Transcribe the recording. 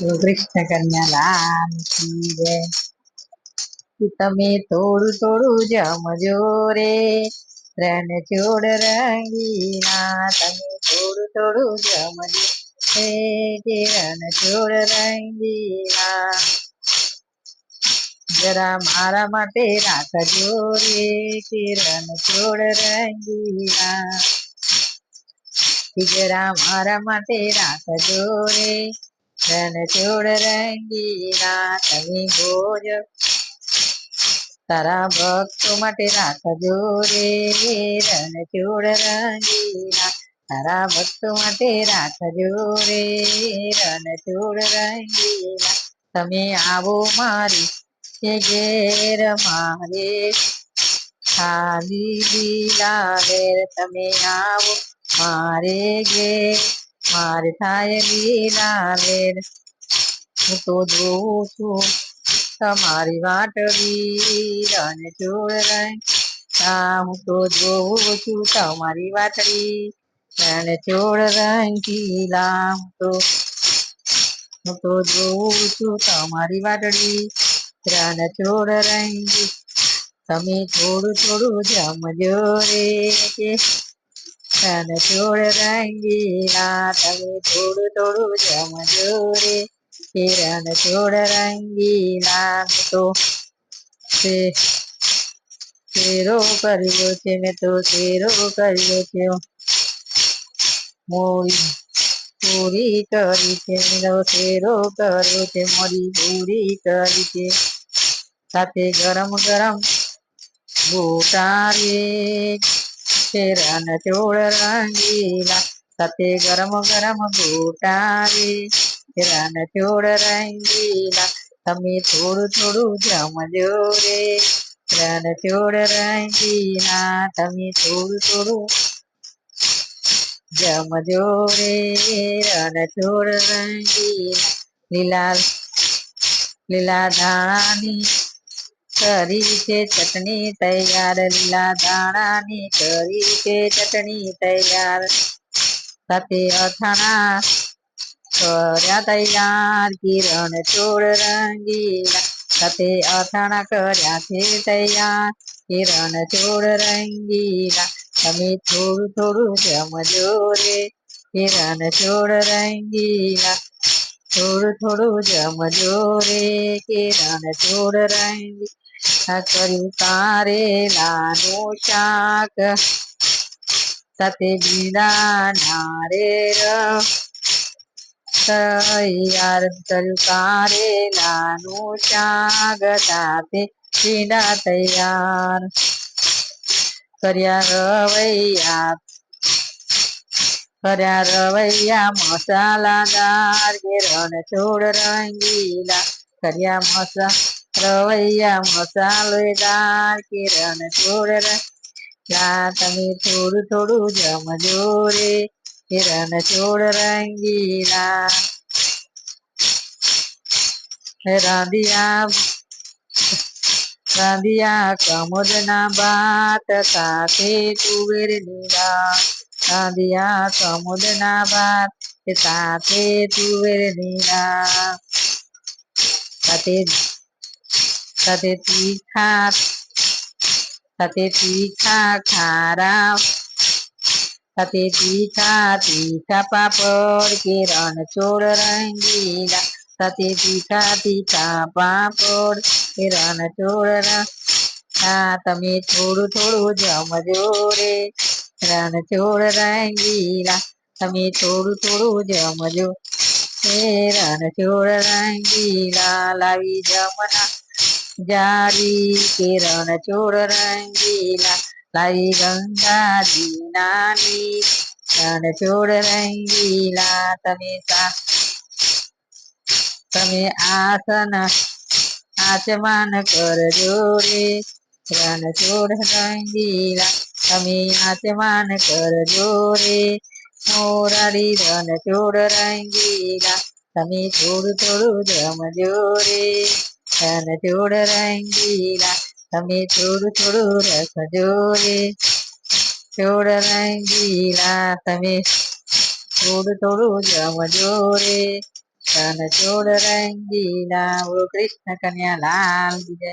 કૃષ્ણ કન્યા લાલ તમે થોડું થોડું જમજો રે રણ છોડ રંગીના તમે થોડું થોડું જમજો હે રણ છોડ રંગીના જરા મારા માટે રાખજો રે કિરણ છોડ રંગીના જરા મારા માટે રાખજો રે રણ છોડ રંગીના તમે તારા ભક્તો માટે રાખજો રે રણ ચોડ રંગીના તારા ભક્તો માટે રાખજો રે રણ છોડ રંગીના તમે આવો મારી ઘેર મારે। ખાલી લીલા વેર તમે આવો મારે ઘેર। મારે થાય લીલા વેર હું તો જોઉં છું તમારી વાટડી રણ છોડ રંગ હા હું તો જોઉં છું તમારી વાટડી રણ છોડ રંગીલા હું તો હું તો જોઉં છું તમારી વાટડી રણ છોડ રંગી તમે થોડું થોડું જમજો રે કે છોડ છોડ રંગીલા તમે થોડું થોડું જમજો રે કિરણ છોડ રંગીલા તો તે શેરો કર્યો છે મેં તો શેરો કર્યો છે. મોરી પૂરી કરી છે મેં શેરો કર્યો છે. મોરી પૂરી કરી છે. સાથે ગરમ ગરમ ગોટા રે. રણ ચોળ રંગીલા સાથે ગરમ ગરમ ગોટા રે છે રણ ચોળ રંગીલા તમે થોડું થોડું જમજો રે. રણ ચોળ રંગીલા તમે થોડું થોડું જમજો રે. રણ ચોળ રંગીલા લીલા લીલા ધાણાની કરી છે ચટણી તૈયાર, લીલા ધાણાની કરી છે ચટણી તૈયાર. સાથે અથાણા કર્યા તૈયાર કિરણ ચોળ રંગીલા. સાથે અથાણા કર્યા છે તૈયાર કિરણ ચોળ રંગીલા. તમે થોડું થોડું જમજો રે કિરણ ચોળ રંગીલા. થોડું થોડું જમજો રે કિરણ ચોળ રંગી. કર્યું કારેલાનું શાક. સાથે બીડા નારેર તૈયાર કર્યું કારેલાનું શાક. સાથે બીડા તૈયાર કર્યા રવૈયા. કર્યા રવૈયા મસાલાદાર. કે રણ છોડ રંગીલા. કર્યા મસા રવૈયા મસાલેદાર કે કિરણ છોડ રંગીલા તમે થોડું થોડું જમજો રે કિરણ રણ છોડ રંગીલા. રાંધિયા રાંધિયા કમોદના ભાત સાથે તુવેર દાળ રાંધિયા કમોદના ભાત સાથે તુવેર દાળ સાથે સાથે તીખા સાથે તીખા ખારા સાથે તીખા તીખા પાપડ કે રણ ચોળ રંગીલા સાથે તીખા તીખા પાપડ કે રણ ચોળ હા તમે થોડું થોડું જમજો રે રણ ચોળ રંગીલા, તમે થોડું થોડું જમજો રણ ચોળ રંગીલા, લાવી જમના જારી કિરણ ચોર રંગીલા, લાઈ ગંગાજી નાની કિરણ ચોર રંગીલા, તમે તમે આસન આચમન કરજો રે. કિરણ ચોર રંગીલા, તમે આચમન કરજો રે. મોરારી રણ ચોર રંગીલા, તમે થોડું થોડું જમજો રે. રણ છોડ રંગીલા, તમે થોડું થોડું રખજો રે છોડ રંગીલા, તમે થોડું થોડું જમજો રે તન જોડ રંગીલા, ઓ કૃષ્ણ કન્યા લાલ જય.